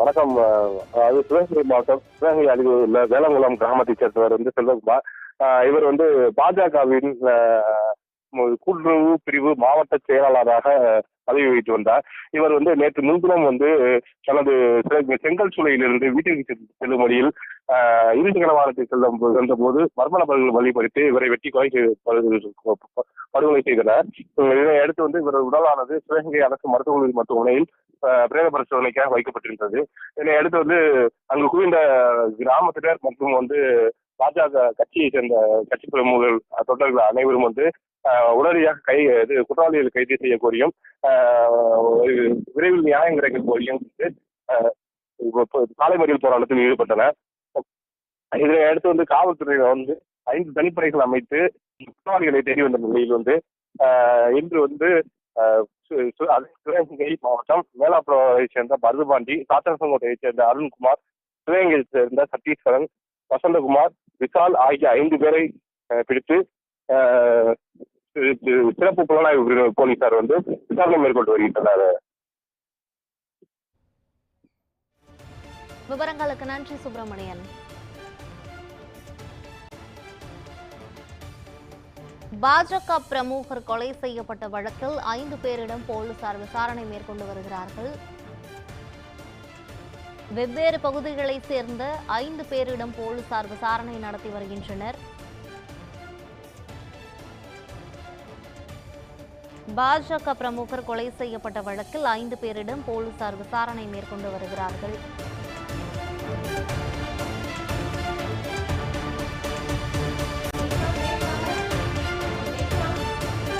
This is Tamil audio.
வணக்கம் அதாவது சிவகங்கை மாவட்டம் சிவகங்கை அருகில் உள்ள வேலங்குளம் கிராமத்தைச் சேர்ந்தவர் வந்து செல்வகுமார். இவர் வந்து பாஜகவின் கூட்டுறவு பிரிவு மாவட்ட செயலாளராக பதவி வகித்து வந்தார். இவர் வந்து நேற்று முன்தினம் வந்து தனது செங்கல் சூளையிலிருந்து வீட்டிற்கு செல்லும் வழியில் ஆஹ் இறுதி கனவானத்தை செல்லும் சென்ற போது மர்ம நபர்கள் வழிபடுத்தி இவரை வெட்டி கொலை படுகொலை செய்தனர். இதனை அடுத்து வந்து இவர் உடலானது சிவகங்கை அரசு மருத்துவக் மருத்துவமனையில் பிரேத பரிசோதனைக்காக வைக்கப்பட்டிருந்தது. இதனை அடுத்து வந்து அங்கு குவிந்த கிராமத்தினர் மற்றும் வந்து பாஜக கட்சியை சேர்ந்த கட்சி பிரமுகர்கள் தொண்டர்கள் அனைவரும் வந்து ஆஹ், உடனடியாக கை இது குற்றவாளிகள் கைது செய்ய கோரியும் ஆஹ், விரைவில் நியாயம் கிடைக்க கோரியும் வந்து, சாலை மறியல் போராட்டத்தில் ஈடுபட்டனர். இதனை அடுத்து வந்து காவல்துறையினர் வந்து ஐந்து தனிப்படைகள் அமைத்து குற்றவாளிகளை தேடி வந்த நிலையில் வந்து ஆஹ், இன்று வந்து ஆஹ், சிவகங்கை மாவட்டம் மேலாப்புறத்தை சேர்ந்த பரதுபாண்டி சாத்தனசங்கோட்டையைச் சேர்ந்த அருண்குமார் சிவகங்கையைச் சேர்ந்த சத்தீஸ்வரன் வசந்தகுமார் விசால் ஆகிய ஐந்து பேரை பிடித்து சிறப்பு புலனாய்வு பிரிவு போலீசார் வந்து விசாரணை மேற்கொண்டு வருகின்றனர். விவரங்களுக்கு நன்றி சுப்பிரமணியன். பாஜக பிரமுகர் கொலை செய்யப்பட்ட வழக்கில் ஐந்து பேரிடம் போலீசார் விசாரணை மேற்கொண்டு வருகிறார்கள். வெவ்வேறு பகுதிகளைச் சேர்ந்த ஐந்து பேரிடம் போலீசார் விசாரணை நடத்தி வருகின்றனர். பாஜக பிரமுகர் கொலை செய்யப்பட்ட வழக்கில் ஐந்து பேரிடம் போலீசார் விசாரணை மேற்கொண்டு வருகிறார்கள்.